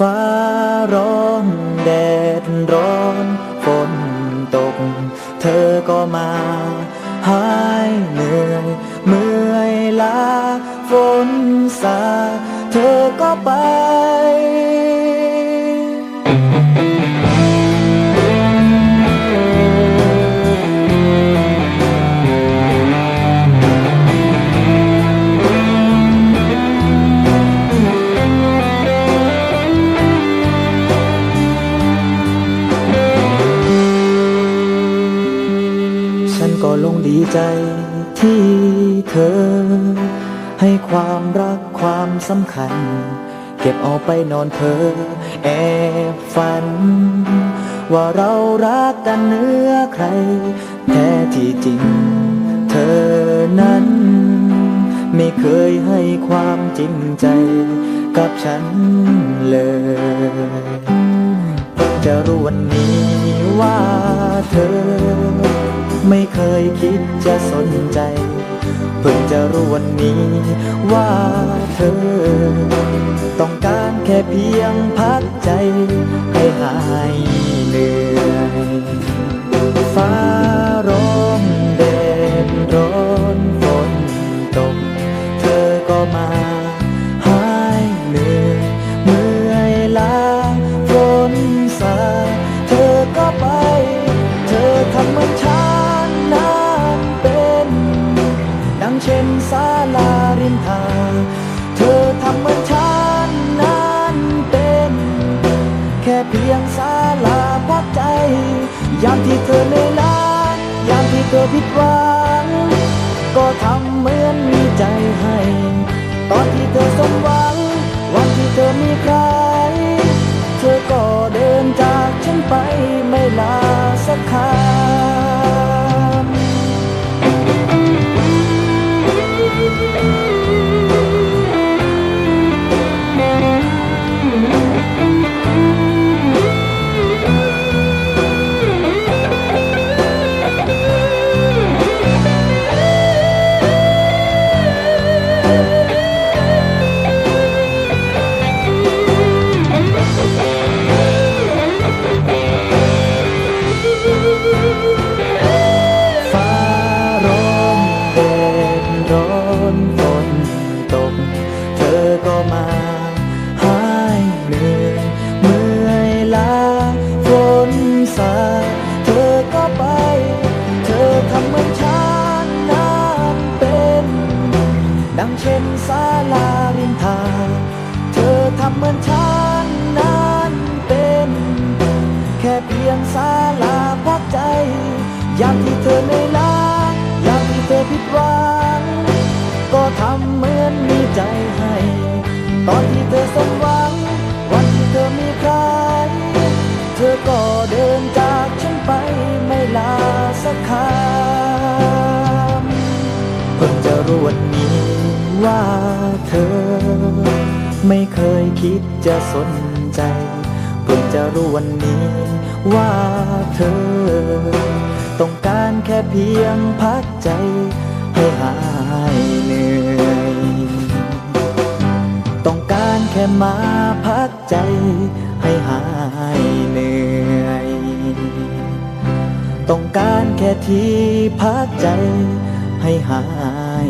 ฟ้าร้องแดดร้อนฝนตก เธอก็มาหายเหนื่อยเมื่อยล้าฝนสา เธอก็ไป ฉันก็ลงดีใจที่เธอ ให้ความรักความสำคัญ เก็บเอาไปนอนเธอ แอบฝัน ว่าเรารักกันเนื้อใคร แท้ที่จริง เธอนั้น ไม่เคยให้ความจริงใจกับฉันเลยเพิ่งจะรู้วันนี้ว่าเธอ ไม่เคยคิดจะสนใจ เพิ่งจะรู้วันนี้ว่าเธอ ต้องการแค่เพียงพักใจให้หายเหนื่อยฟ้า ยามที่เธอเหนื่อยล้ายามที่เธอผิดหวัง ก็ทำเหมือนมีใจให้ ตอนที่เธอสมหวัง วันที่เธอมีใคร ดังเช่นศาลาริมทาง เธอทำเหมือนฉันนั้นเป็น แค่เพียงศาลาพักใจ ยามที่เธอเหนื่อยล้ายามที่เธอผิดหวัง ก็ทำเหมือนมีใจให้ ตอนที่เธอสมหวัง วันที่เธอมีใคร เธอก็เดินจากฉันไปไม่ลาสักคำเพิ่งจะรู้วันนี้ ว่าเธอ ไม่เคยคิดจะสนใจ เพิ่งจะรู้วันนี้ ว่าเธอ ต้องการแค่เพียงพักใจ ให้หายเหนื่อย ต้องการแค่มาพักใจ ให้หายเหนื่อย ต้องการแค่ที่พักใจ ให้หาย